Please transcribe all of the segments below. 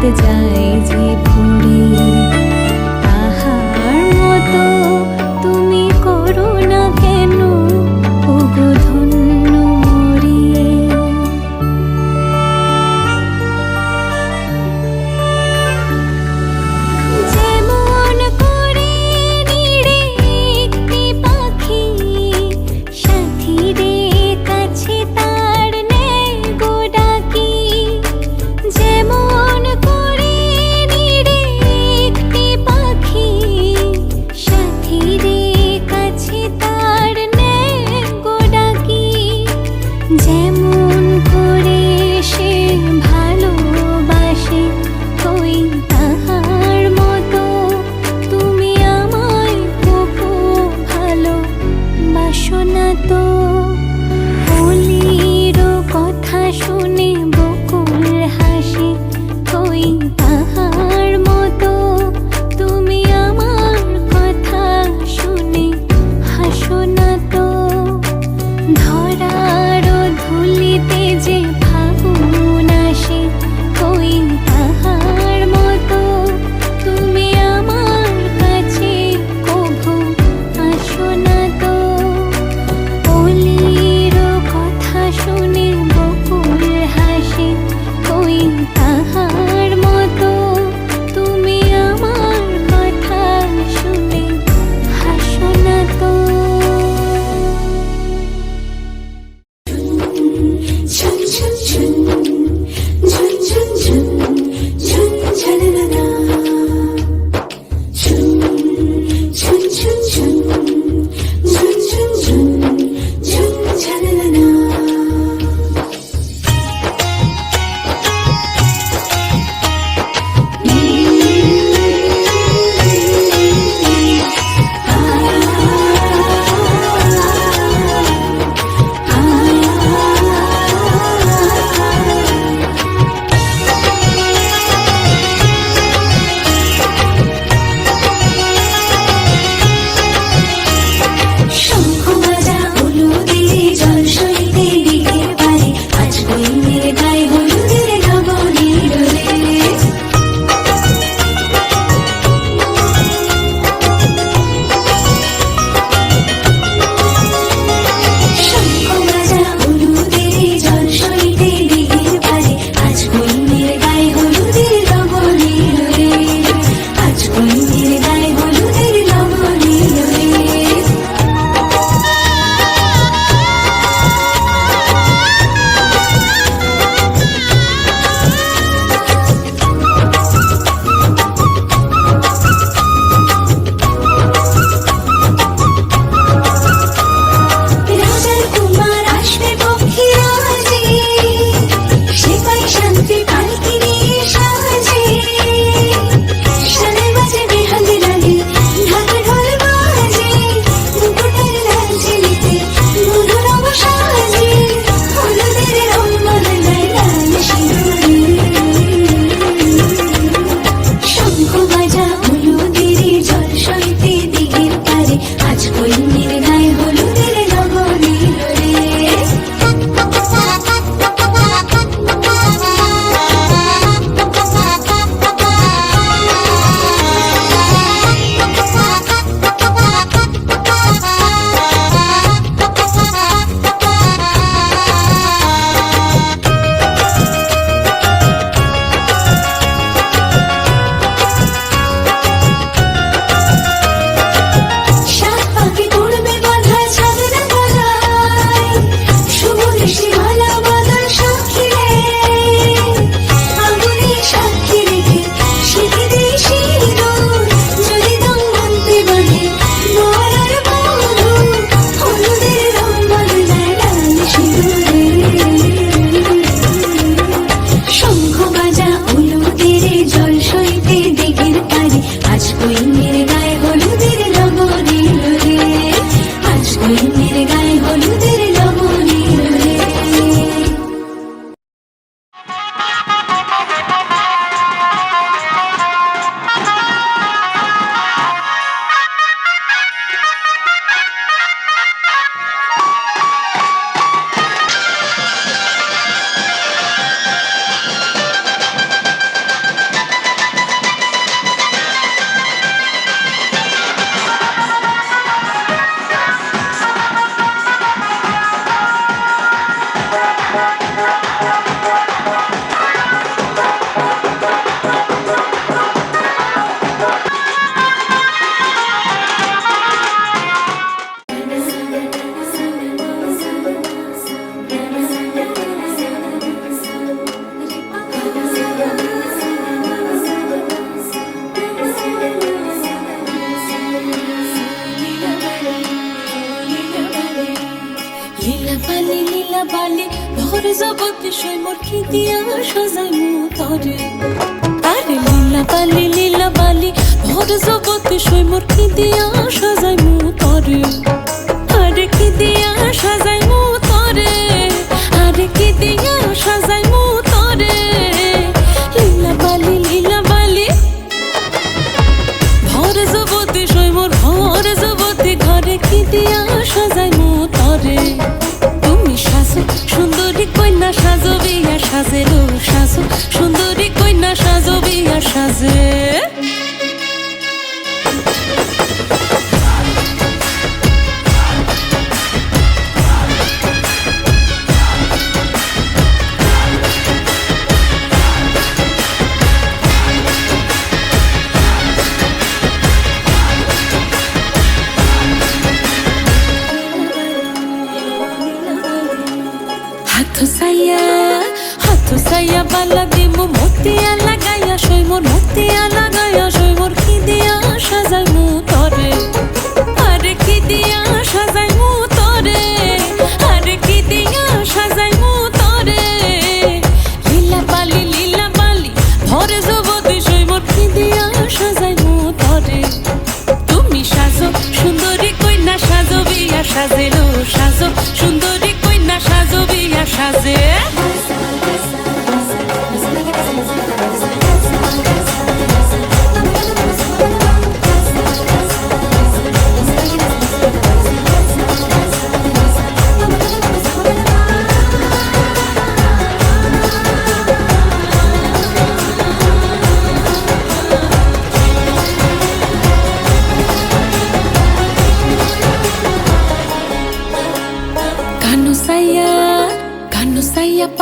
রাত যায় যে ভোরে না তো ধরার ধুলিতে যে লীলা বালি লীলা বালি ভোর জগতে সই মোর কি দিয়া সাজাই মু তরে আরে লীলা পালি লীলা বালি ভোর জগতে সই মোর কি দিয়া সাজাই মু তরে আরে কি দিয়া সাজাই মু তরে আরে কি দিয়া সাজাই সাজে রো সাজো সুন্দরী কইনা সাজো বিয়া সাজে। সাজেলো সাজো সুন্দরী কন্যা সাজো বিয়া সাজে।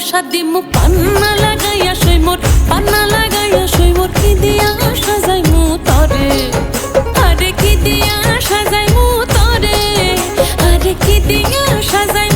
আশা দিমু পান্না লাগাইয়া সৈমর পান্না লাগাইয়া সৈমর কি দিয়া আশা যাইমু তরে? আরে কি দিয়া আশা যাইমু তরে? আরে কি দিয়া আশা যাই